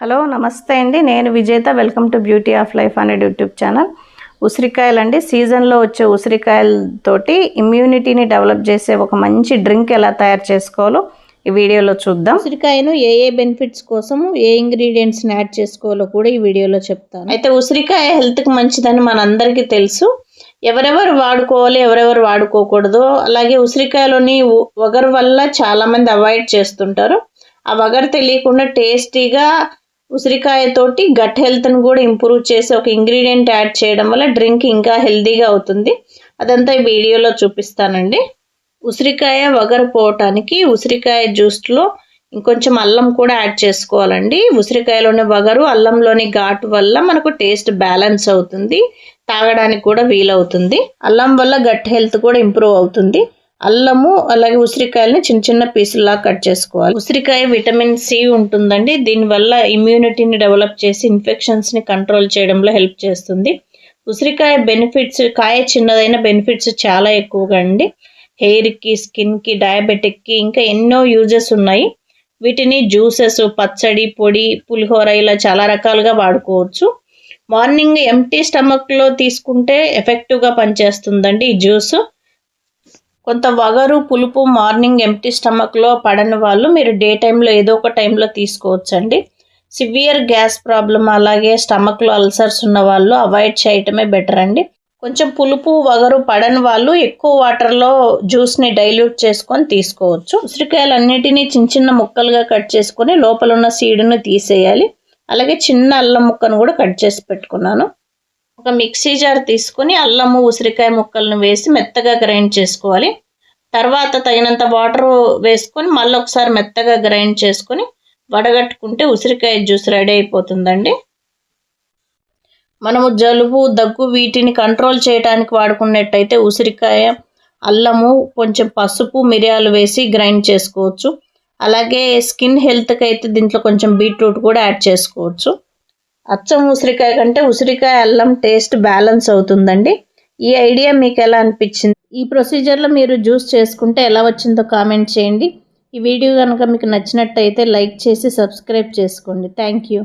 Hello నమస్తే అండి. నేను Vijetha. Welcome to beauty of life అనే యూట్యూబ్ ఛానల్. ఉసిరికాయలు అండి సీజన్లో వచ్చే ఉసిరికాయలతోటి ఇమ్యూనిటీని డెవలప్ చేసే ఒక మంచి డ్రింక్ ఎలా తయారు చేసుకోవాలో ఈ వీడియోలో చూద్దాం. ఉసిరికాయను ఏ ఏ బెనిఫిట్స్ కోసము ఏ ఇంగ్రీడియంట్స్ని యాడ్ చేసుకోవాలో కూడా ఈ వీడియోలో చెప్తాను. అయితే ఉసిరికాయ హెల్త్కి మంచిదని మనందరికీ తెలుసు. ఎవరెవరు వాడుకోవాలి ఎవరెవరు వాడుకోకూడదు. అలాగే ఉసిరికాయలోని వగరు వల్ల చాలామంది అవాయిడ్ చేస్తుంటారు. ఆ వగరు తెలియకుండా టేస్టీగా ఉసిరికాయతోటి గట్ హెల్త్ని కూడా ఇంప్రూవ్ చేసి ఒక ఇంగ్రీడియంట్ యాడ్ చేయడం వల్ల డ్రింక్ ఇంకా హెల్దీగా అవుతుంది. అదంతా ఈ వీడియోలో చూపిస్తానండి. ఉసిరికాయ వగరు పోవటానికి ఉసిరికాయ జ్యూస్లో ఇంకొంచెం అల్లం కూడా యాడ్ చేసుకోవాలండి. ఉసిరికాయలోని వగరు అల్లంలోని ఘాటు వల్ల మనకు టేస్ట్ బ్యాలెన్స్ అవుతుంది. తాగడానికి కూడా వీలవుతుంది. అల్లం వల్ల గట్ హెల్త్ కూడా ఇంప్రూవ్ అవుతుంది. అల్లము అలాగే ఉసిరికాయలని చిన్న చిన్న పీసుల్లా కట్ చేసుకోవాలి. ఉసిరికాయ విటమిన్ సి ఉంటుందండి. దీనివల్ల ఇమ్యూనిటీని డెవలప్ చేసి ఇన్ఫెక్షన్స్ని కంట్రోల్ చేయడంలో హెల్ప్ చేస్తుంది. ఉసిరికాయ బెనిఫిట్స్ కాయ చిన్నదైన బెనిఫిట్స్ చాలా ఎక్కువగా అండి. హెయిర్కి స్కిన్కి డయాబెటిక్కి ఇంకా ఎన్నో యూజెస్ ఉన్నాయి. వీటిని జ్యూసెస్ పచ్చడి పొడి పులిహోర ఇలా చాలా రకాలుగా వాడుకోవచ్చు. మార్నింగ్ ఎంటీ స్టమక్లో తీసుకుంటే ఎఫెక్టివ్గా పనిచేస్తుందండి ఈ జ్యూస్ కొంత వగరు పులుపు మార్నింగ్ ఎంటీ స్టమక్లో పడని వాళ్ళు మీరు డే టైంలో ఏదో ఒక టైంలో తీసుకోవచ్చండి. సివియర్ గ్యాస్ ప్రాబ్లం అలాగే స్టమక్లో అల్సర్స్ ఉన్న వాళ్ళు అవాయిడ్ చేయటమే బెటర్ అండి. కొంచెం పులుపు వగరు పడని వాళ్ళు ఎక్కువ వాటర్లో జ్యూస్ని డైల్యూట్ చేసుకొని తీసుకోవచ్చు. ఉసిరికాయలన్నిటినీ చిన్న చిన్న ముక్కలుగా కట్ చేసుకొని లోపల ఉన్న సీడును తీసేయాలి. అలాగే చిన్న అల్లం ముక్కను కూడా కట్ చేసి పెట్టుకున్నాను. ఒక మిక్సీ జార్ తీసుకొని అల్లము ఉసిరికాయ ముక్కలను వేసి మెత్తగా గ్రైండ్ చేసుకోవాలి. తర్వాత తగినంత వాటర్ వేసుకొని మళ్ళీ ఒకసారి మెత్తగా గ్రైండ్ చేసుకొని వడగట్టుకుంటే ఉసిరికాయ జ్యూస్ రెడీ అయిపోతుందండి. మనము జలుబు దగ్గు వీటిని కంట్రోల్ చేయడానికి వాడుకున్నట్టయితే ఉసిరికాయ అల్లము కొంచెం పసుపు మిరియాలు వేసి గ్రైండ్ చేసుకోవచ్చు. అలాగే స్కిన్ హెల్త్కి అయితే దీంట్లో కొంచెం బీట్రూట్ కూడా యాడ్ చేసుకోవచ్చు. అచ్చం ఉసిరికాయ కంటే ఉసిరికాయ అల్లం టేస్ట్ బ్యాలెన్స్ అవుతుందండి. ఈ ఐడియా మీకు ఎలా అనిపించింది? ఈ ప్రొసీజర్లో మీరు జ్యూస్ చేసుకుంటే ఎలా వచ్చిందో కామెంట్ చేయండి. ఈ వీడియో కనుక మీకు నచ్చినట్టయితే లైక్ చేసి సబ్స్క్రైబ్ చేసుకోండి. Thank you.